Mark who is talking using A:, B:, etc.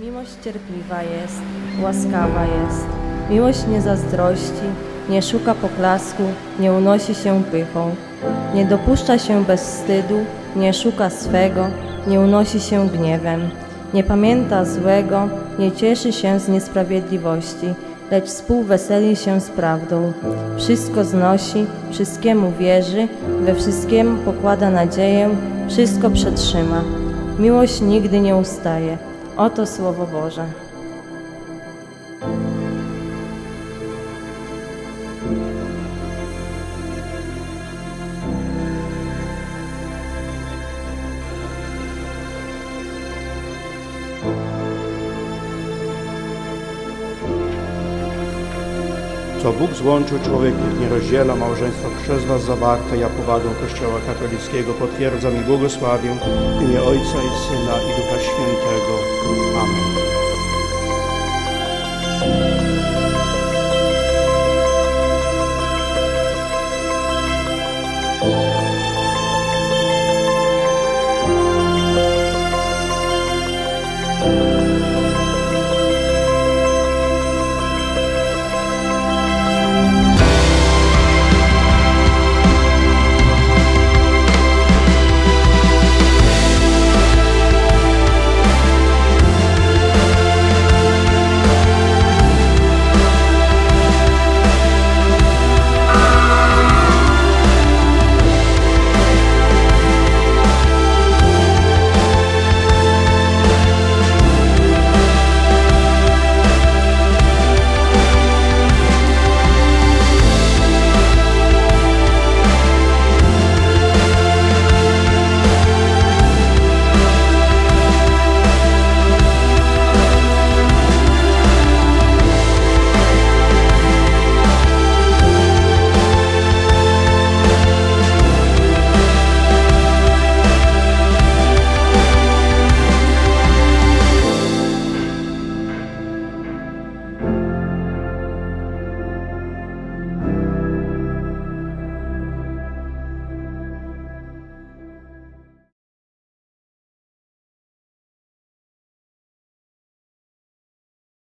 A: Miłość cierpliwa jest, łaskawa jest. Miłość nie zazdrości, nie szuka poklasku, nie unosi się pychą. Nie dopuszcza się bez wstydu, nie szuka swego, nie unosi się gniewem. Nie pamięta złego, nie cieszy się z niesprawiedliwości, lecz współweseli się z prawdą. Wszystko znosi, wszystkiemu wierzy, we wszystkim pokłada nadzieję, wszystko przetrzyma. Miłość nigdy nie ustaje. Oto Słowo Boże.
B: Co Bóg złączył, człowiek niech nie rozdziela małżeństwa przez was zawarte. Ja powagą Kościoła katolickiego potwierdzam i błogosławię w imię Ojca i Syna i Ducha Świętego. Amen.